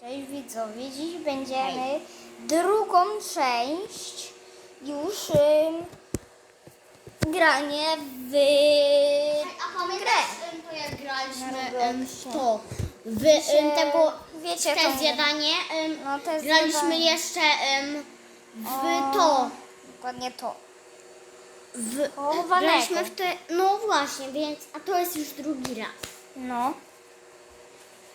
Cześć widzowie, dziś będziemy drugą część już ym, granie w A pamiętasz, em, to jak graliśmy em, w to, w em, tego, wiecie te zjadanie, em, No, te graliśmy zjadanie. jeszcze em, w to, Dokładnie to. w, Chowanego. graliśmy w te, no właśnie, więc, a to jest już drugi raz. No.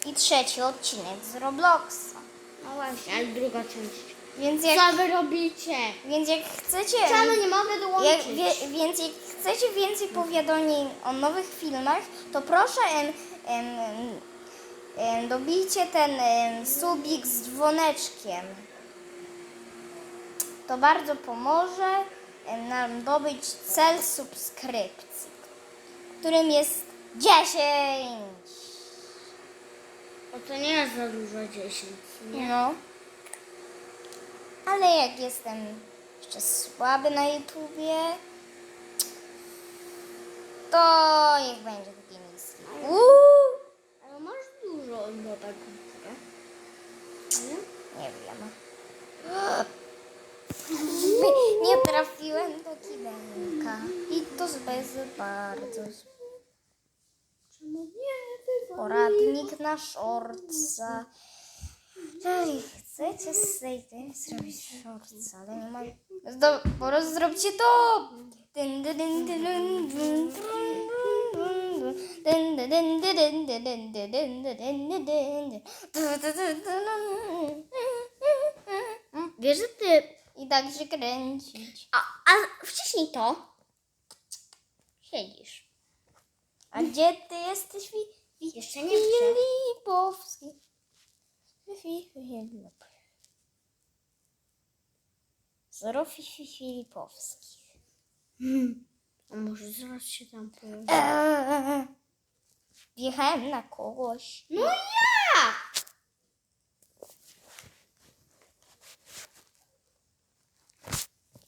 I trzeci odcinek z Robloxa. No właśnie, ale druga część. Więc jak, Co wy robicie? więc jak chcecie... Czemu nie mogę Jak, dołączyć? wie, więc jak chcecie więcej powiadomień o nowych filmach, to proszę em, em, em, dobijcie ten em, subik z dzwoneczkiem. To bardzo pomoże em, nam dobyć cel subskrypcji, którym jest 10. Bo to nie jest za dużo 10, nie? No. Ale jak jestem jeszcze słaby na YouTubie, to niech będzie taki niski. Uuu, Ale masz dużo do tego, nie? nie wiem. Nie trafiłem do kidenka. I to bez bardzo. Czemu nie? poradnik na szorca. Jeżeli chcecie z tej zrobić szorca, ale nie mam... Do, po prostu zrobicie to! Dyn, Wiesz, że ty... I tak się kręcić. A, a wciśnij to. Siedzisz. A gdzie ty jesteś? Jeszcze nie chcę. Filipowski. Fi- Filip. Zero fi- fi- Filipowskich. A może zaraz się tam pojawi. Eee, Wjechałem na kogoś. No jak?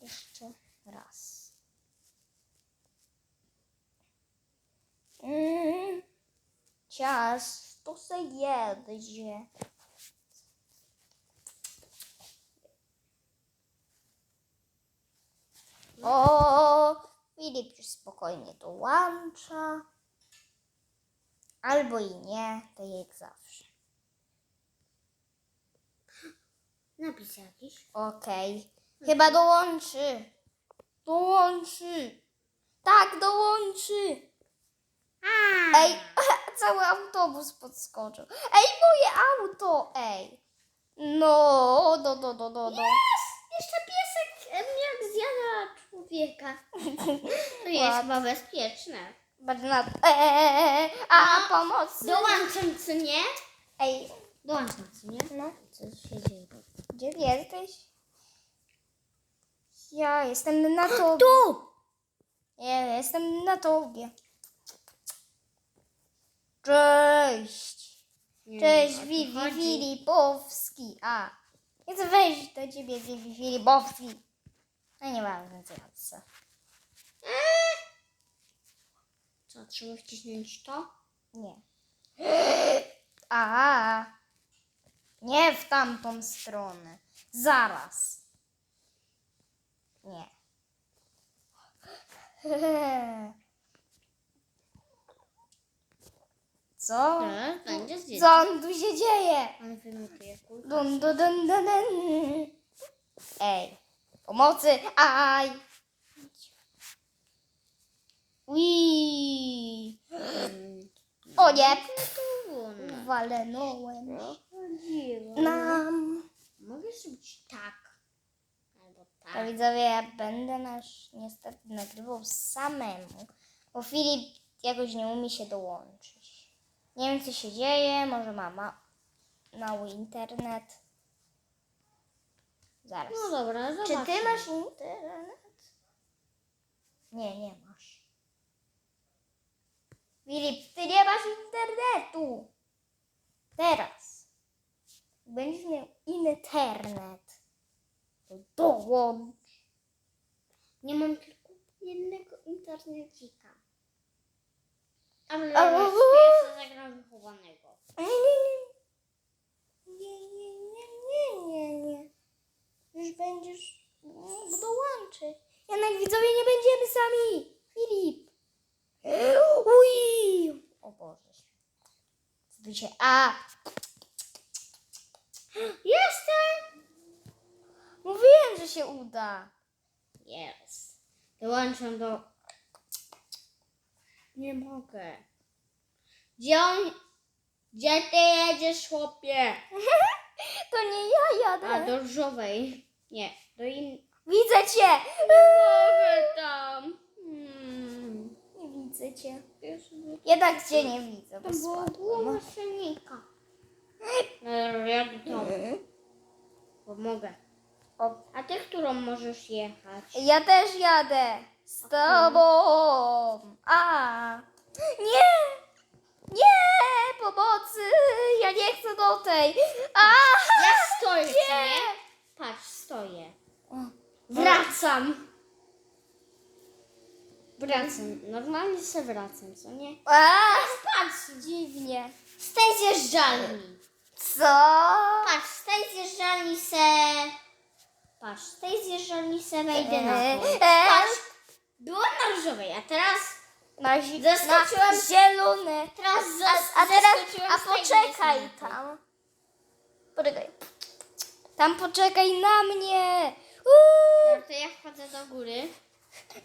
Jeszcze raz. Mm, ciasto se jedzie. O, Filip już spokojnie dołącza. Albo i nie, to jak zawsze. Napis jakiś. Okej. Chyba dołączy. Dołączy. Tak, dołączy. Ej, cały autobus podskoczył. Ej, moje auto, ej. No, do, do, do, do. Jest! Jeszcze piesek em, jak zjada człowieka. To jest chyba bezpieczne. Patrz na to. Eee, a, No, pomocy. Dołączam, co nie? Ej, Dołączam, co nie? no, Co się dzieje? gdzie jesteś? Ja jestem na tobie. Tu! Ja jestem na tobie. Cześć. Cześć, wiem, Vivi chodzi. Filipowski. A, chcę wejść do ciebie, Vivi Filipowski. No nie mam co chcę. Co, trzeba wcisnąć to? Nie. A, nie w tamtą stronę. Zaraz. Nie. Co? Będzie zdjęcie. Co on tu się dzieje? On wymituje kulkę. Dun, dun, dun, dun, dun. Ej, pomocy! Aj! Ui! O nie! Tu, no. Walenąłem Chodziło. nam. Mogę zrobić tak. Albo To tak. widzowie, ja będę nasz niestety nagrywał samemu, bo Filip jakoś nie umie się dołączyć. Nie wiem, co się dzieje, może mama mały internet. Zaraz. No dobra, Czy zobaczmy. ty masz internet? Nie, nie masz. Filip, ty nie masz internetu. Teraz. Będziesz miał internet. To dołącz. Nie mam tylko jednego internecika. A my jeszcze zagram wychowanego. Nie, nie, nie, nie, nie, nie. Już będziesz mógł dołączyć. Jednak widzowie nie będziemy sami. Filip. Uj. O Boże. Zbycie. A. Jestem. Mówiłem, że się uda. Jest. Dołączam do nie mogę. Gdzie on... Gdzie ty jedziesz, chłopie? To nie ja A, jadę. do różowej. Nie, do in... Widzę cię! Może tam. Hmm. Nie widzę cię. Ja sobie... Jednak cię nie widzę, bo To było było spadłem. maszynika. No, ja do domu. Pomogę. O, A ty, którą możesz jechać? Ja też jadę z tobą. A! Nie! Nie! Pomocy! Ja nie chcę do tej. A! Ja stoję, co Nie! Patrz, stoję. O, Wracam. Wracam. Normalnie se wracam, co nie? A! Patrz, Dziwnie. z tej zjeżdżalni. Co? Patrz, z tej zjeżdżalni se... Patrz, z tej zjeżdżalni se wejdę na to. Eee, Patrz, było na różowej, a teraz... Na, zi- Zaskoczyłam- na zielone. Teraz A, a teraz, zaskoczyłam a z tej poczekaj tam. Poczekaj. Tam poczekaj na mnie. Uuu. To ja wchodzę do góry.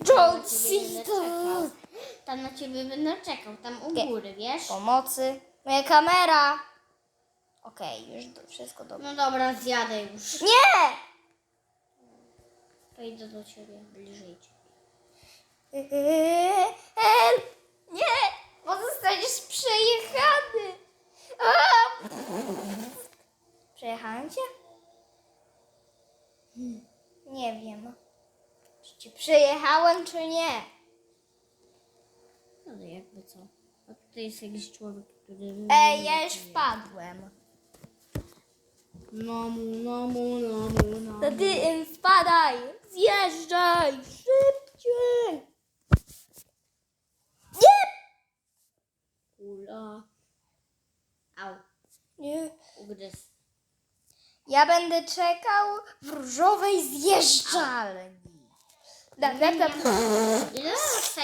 John Tam na ciebie będę Cena. czekał. Tam na ciebie będę czekał, tam u Nie. góry, wiesz? Pomocy. Moja kamera. Okej, już do, wszystko dobrze. No dobra, zjadę już. Nie! To idę do ciebie, bliżej cię. El! Nie! Bo zostaniesz przejechany. A! Przejechałem cię? Hmm, Nie wiem. Czy cię przejechałem, czy nie? No to jakby co? A tutaj jest jakiś człowiek, który... Ej, ja już wpadłem. No mu, no mu, no mu, no To ty wpadaj! Zjeżdżaj! Szybciej! Nie! Kula. Au, Nie. ugryz. Ja będę czekał w różowej zjeżdżalni. Da, da, da. Ile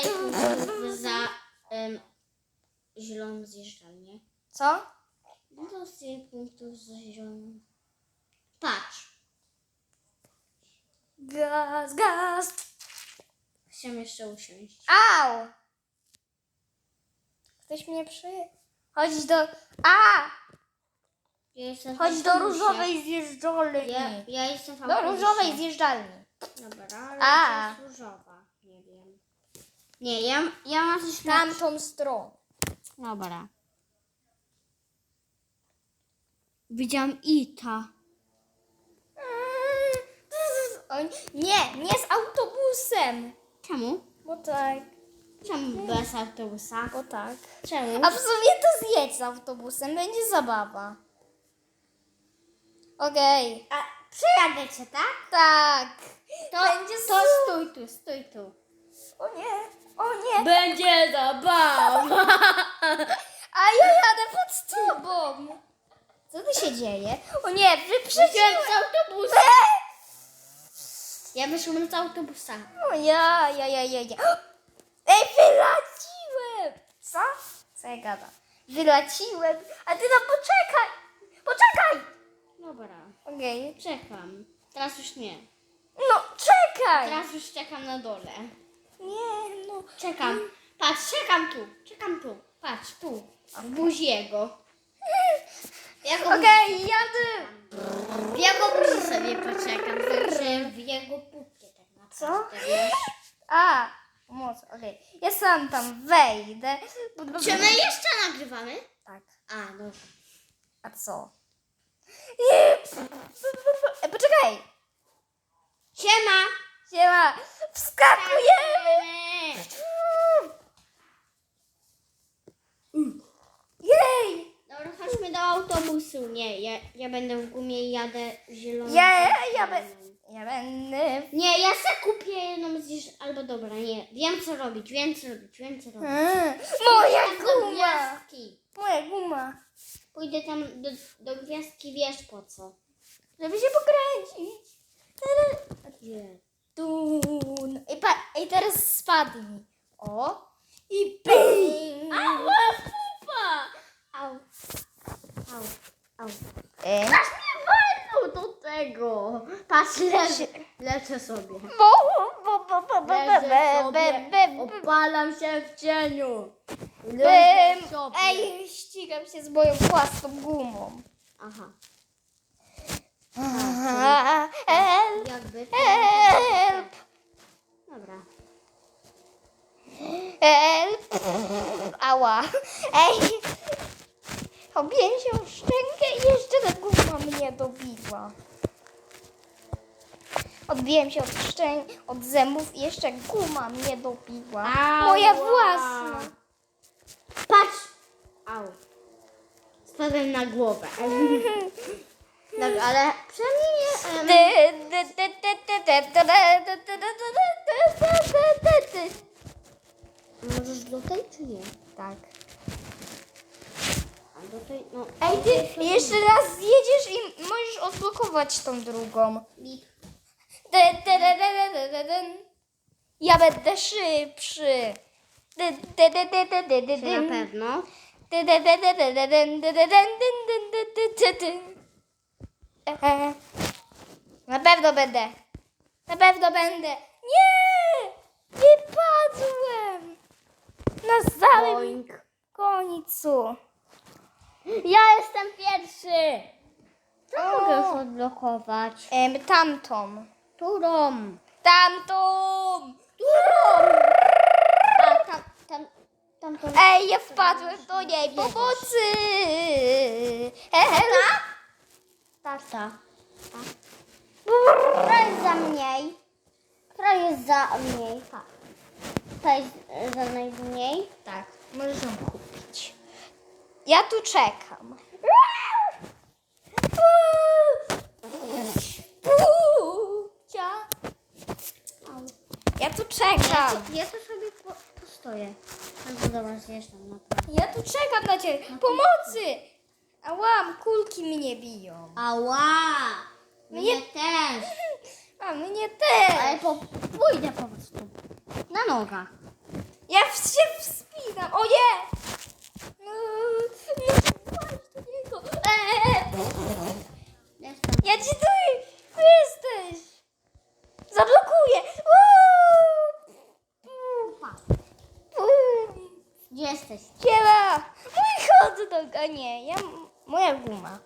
punktów za um, zieloną zjeżdżalnię? Co? Ile dostaje punktów za zieloną? Patrz. Gaz, gaz. Chciałam jeszcze usiąść. Au! Ktoś mnie przy... Chodź do... A! Ja jestem Chodź do różowej zjeżdżalni. Ja, ja jestem Do różowej zjeżdżalni. Dobra, ale A. to jest różowa. Nie wiem. Nie, ja, ja mam coś. Tamtą stronę. Dobra. Widziałam Ita. Nie, nie z autobusem. Czemu? Bo tak, Czemu bez autobusa? bo tak. Czemu? A w sumie to zjedź z autobusem, będzie zabawa. Okej. A przejadę cię, tak? Tak. To, Będzie to su- stój tu, stój tu. O nie, o nie. Będzie zabawa. A ja jadę pod tobą. Co tu się dzieje? O nie, wyprzedziłem. Z autobusa. Ja wyszłam z autobusa. O ja, ja, ja, ja, ja. Ej, wylaciłem. Co? Ja gadam? Wylaciłem. A ty no poczekaj. Poczekaj. Dobra, Okej. czekam. Teraz już nie. No, czekaj. Teraz już czekam na dole. Nie, no. Czekam. Patrz, czekam tu. Czekam tu. Patrz, tu. W buziego. Jako Okej, jadę. W jego buzi sobie poczekam. Znaczy w jego pupie tak naprawdę. Co? A, moc, okej. Ja sam tam wejdę. Czy my jeszcze nagrywamy? Tak. A, no. A co? Nie. Poczekaj. Siema! Siema. Wskakujemy. Jej. Dobra, chodźmy do autobusu. Nie, ja, ja będę w gumie i jadę zieloną. Ja, ja, ja, be, ja będę... Nie, ja se kupię jedną zjeżdż... Albo dobra, nie. Wiem co robić, wiem co robić, wiem co robić. Mm, moja Pójdę do guma. gwiazdki. Moja guma. Pójdę tam do, do gwiazdki, wiesz po co. Żeby się pokręcić. Gdzie? Tu. I, pa, I teraz spadnij. O. I ping. Ała, pupa! Au, au. E, Aż mnie walnął do tego. Patrz, leżę, lecę sobie. bo, bo, bo, bo, bo, Leżę be, sobie, opalam się w cieniu. Leżę sobie. ej, ścigam się z moją własną gumą. Aha, Help, jakby... help, Dobra. help. Ała. Ej, obiłem się o szczękę i jeszcze ta guma mnie dobiła. Odbiłem się od szczęk, od zębów i jeszcze guma mnie dobiła. Moja Ała. własna. Patrz! Au. Spadłem na głowę. Dobra, ale przynajmniej Możesz do tej czy nie? Tak. Tej, no... Ej, ty jeszcze raz zjedziesz i możesz odblokować tą drugą. Ja będę szybszy. Czy na pewno? Na pewno będę. Na pewno będę. Nie! Nie padłem! Na samym Boing. końcu. Ja jestem pierwszy! Co O. mogę już odblokować? Em, tamtą. Którą? Tamtą! A, tam, tam, tam to... Ej, ja wpadłem do niej pomocy! Hehela? Tak, tak. Która jest za mniej? Która jest za mniej? To jest e, za najmniej? Tak, możesz ją kupić. Ja tu czekam. Ja tu czekam. Ja to sobie po, postoję. Albo zjeżdżam na prawo. Ja tu czekam na ciebie. Pomocy! Ałam, kulki mnie biją. Ała! Mnie Mnie też. A mnie też. Ale po, pójdę po prostu. Na nogach. Ja w- się wspinam. O nie! Eee, Muszę wpaść do niego. Eee, Jestem. Ja ci tu, tu jesteś. Zablokuję. Uuu. Uuu. Gdzie jesteś? Siema. Mój hot dog, a nie, ja, moja guma.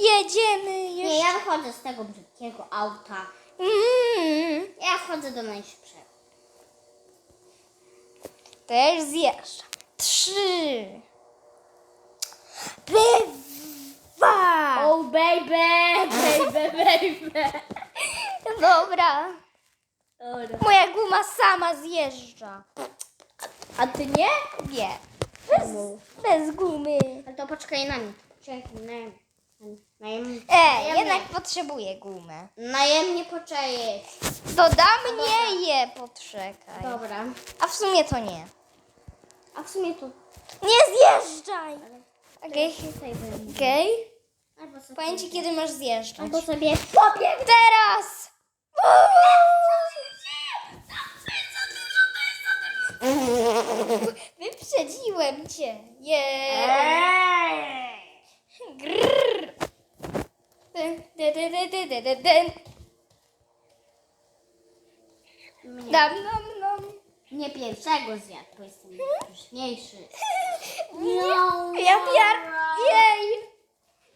Jedziemy Nie, jeszcze. ja wychodzę z tego brzydkiego auta. Mm. Ja wchodzę do najszybszego. Też zjeżdżam. Trzy. Dwa. Oh baby, baby, baby. Dobra. Dobra. Moja guma sama zjeżdża. A ty nie? Nie. Bez, bez gumy. Ale to poczekaj na mnie. Czekaj, na mnie. Najem, E, jednak potrzebuję gumę. najemnie poczekaj. To da mnie je, poczekaj. Dobra. A w sumie to nie. A w sumie to... Nie zjeżdżaj. Okej. Tutaj będzie. Okej. Albo sobie... Powiem ci, kiedy masz zjeżdżać. Albo sobie... Pobieg! Teraz. Wyprzedziłem cię. Yeah. Grrr. Mnie. Dam, dam, dam. Nie pierwszego zjadł, jestem pyszniejszy. Ja pier... Jej.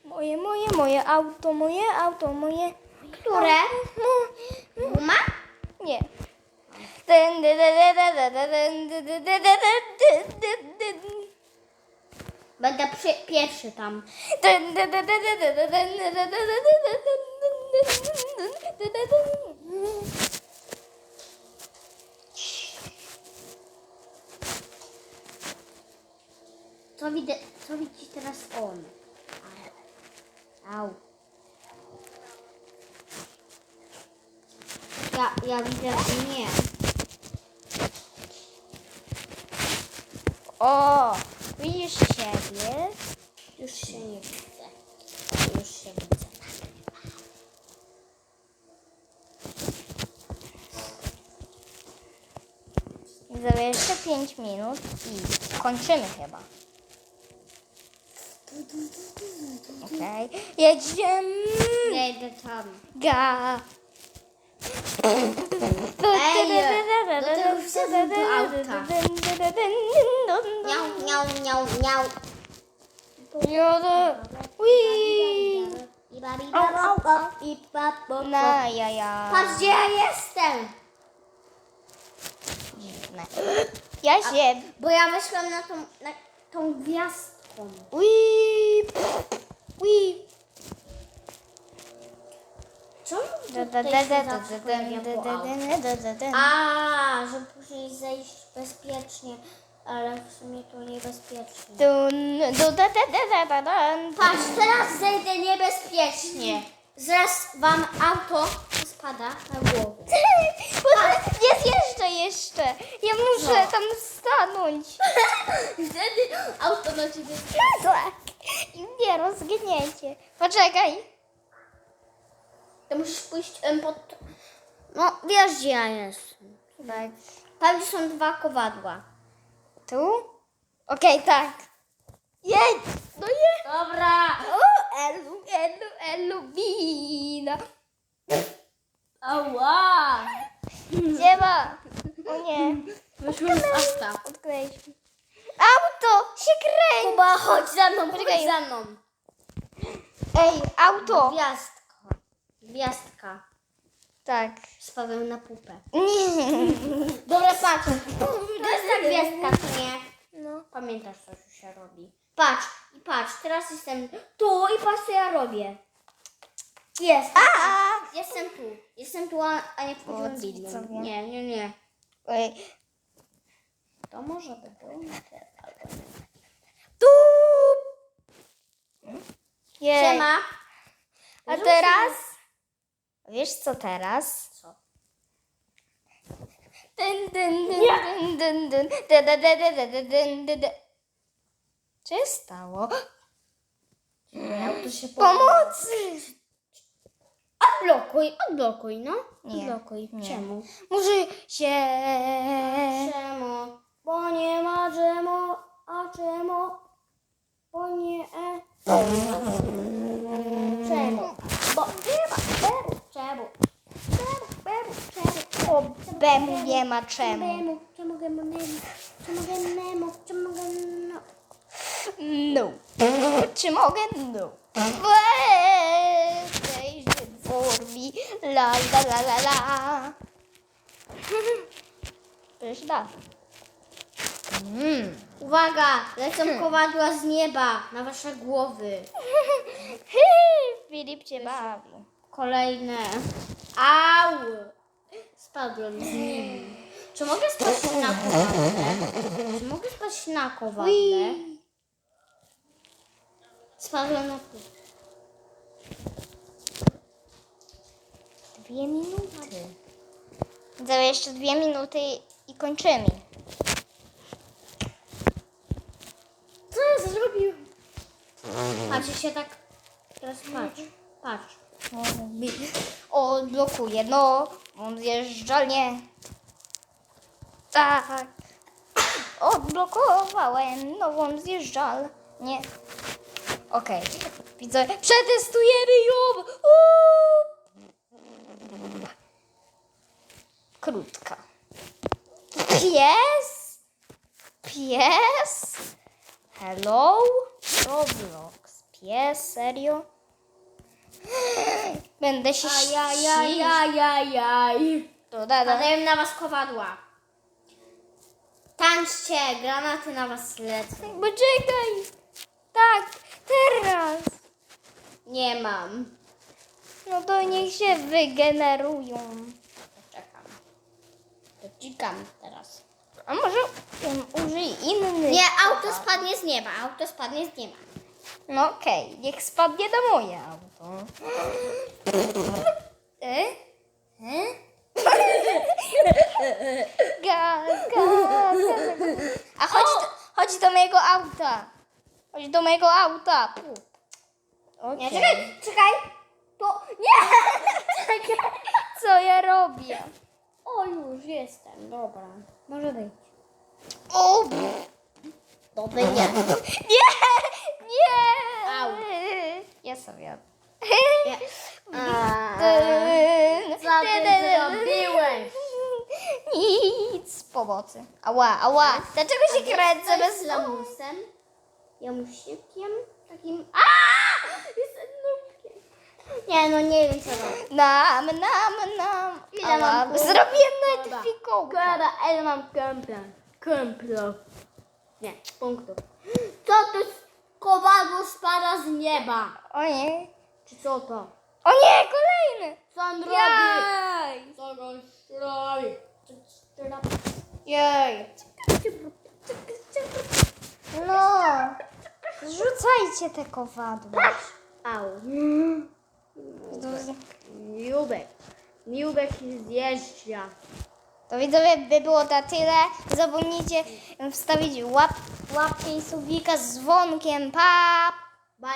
Moje, moje, moje auto, moje auto, moje... Które? No, Guma? Nie. Dyn, dy, dy, dy, dy, dy, dyn, dy, dy, dy, dy, dy, dy, dy. Będę przy, pierwszy tam. Co, widzę, co widzi teraz on? Au. Ja, ja widzę, nie. O! Widzisz siebie? Już się nie widzę. Już się widzę. Widzowie, jeszcze 5 minut i kończymy chyba. Okej. Jedziemy. Ja idę tam. Ga. Ej, no to już wsiadłem do auta. Miau, miau, miau, miau. Jodo. Ui. Na jaja. Patrz, gdzie ja jestem. Dziwne. Ja się. Bo ja weszłam na tą, na tą gwiazdką. Ui. Ui. Czemu Da, da, tutaj da, się da, zawsze da, pojawia da, po da, auto? da, da, da, da. A, że później zejść bezpiecznie, ale w sumie to niebezpiecznie. Patrz, teraz zejdę niebezpiecznie. Zaraz wam auto spada na głowę. Jest jeszcze, jeszcze. Ja muszę No. tam stanąć. Wtedy auto na ciebie Tak. I mnie rozgniecie. Poczekaj. To musisz pójść em, pod... No, wiesz gdzie ja jestem. Tak. Tam gdzie są dwa kowadła. Tu? Okej, tak. Jedź. No nie. Dobra. O, elu, elu, elu, wina. Ała. Siema. O nie. Wyszłam z auta. Odkleiliśmy. Auto się kręci. Kuba, chodź za mną, Poczekaj. chodź za mną. Ej, auto. Gwiazdka. Gwiazdka. Tak. Spadłem na pupę. Nie. Dobra, patrz. To jest ta gwiazdka, co nie? No. Pamiętasz, co tu się robi. Patrz, i patrz, teraz jestem tu i patrz, co ja robię. Jest. A! Jestem tu. Jestem tu, a, a nie wchodziłem widzowie. Nie, nie, nie. Ej. To może by było na nie. Tu. Jej. Siema. A teraz? Wiesz co teraz? Co? Dyn, dyn, dyn, dyn, dyn, dyn, da, da, dyn, dy, dy. Co się stało? Auto się po... Pomocy! Odblokuj, odblokuj, no. Nie, Odblokuj. nie. Czemu? Muszę się... Czemu? Bo nie ma czemu, a czemu? Bo nie e. Czemu? Bo nie ma czemu? Czemu? Czemu? Czemu? Czemu? O, Bemu nie ma czemu. Czemu? Czemu? Czemu? Czemu? Czemu? Czemu? Czemu? No. Czy mogę? No. Weź formie. La, la, la, la, la. Da. Mm. Uwaga! Lecą kowadła z nieba na wasze głowy. Filip cię bawi. Kolejne. Au! Spadłem z nimi. Czy mogę spać na kowadle? Czy mogę spać na kowadle? Spadłem na pół. Dwie minuty. Za jeszcze dwie minuty i kończymy. Co ja zrobił? Patrzcie się tak. Teraz patrz. Patrz. O, blokuje. No, on zjeżdża, nie. Tak. Odblokowałem nową zjeżdżal. Nie. Okej. Widzę. Przetestujemy ją. Uuu. Krótka. Pies? Pies? Hello? Roblox. Pies? Serio? Będę się ścigać. Ajajajajajaj. To da, da. Na was kowadła. Tańczcie, granaty na was lecą. Poczekaj. Tak, teraz. Nie mam. No to niech się wygenerują. Czekam. To cikam teraz. A może um, użyj inny. Nie, auto spadnie z nieba, auto spadnie z nieba. No okej, niech spadnie na moje auto. E? E? Gaz, gaz, gaz. A chodź, do, chodź do mojego auta. Chodź do mojego auta. Tu. Nie, czekaj, czekaj. To nie! Czekaj. Co ja robię? O, już jestem, dobra. Może być. O, Dobra, nie. nie, nie. Au. Ja sobie. Nie. Eee, Co ty zrobiłeś? Nic pomocy. Ała, ała. Dlaczego się kręcę bez lamusem? Jamusikiem? Takim... Aaa! Jestem nubkiem. Nie, no nie wiem co robię. Nam, nam, nam. Ile Ała, mam punktów? Zrobiłem Dobra. nawet fikołka. Kara, ile mam kempla? Kempla. Nie, punktów. Co to jest kowadło spada z nieba? O nie. Czy co to? O nie, kolejny. Co on robi? Jaj. Co go robi? Co robi? Jej. No. Rzucajcie te kowadła. Au. Miłbek. Miłbek się zjeżdża. To widzowie, by było na tyle. Zapomnijcie wstawić łap, łapkę i subika z dzwonkiem. Pa! Bye.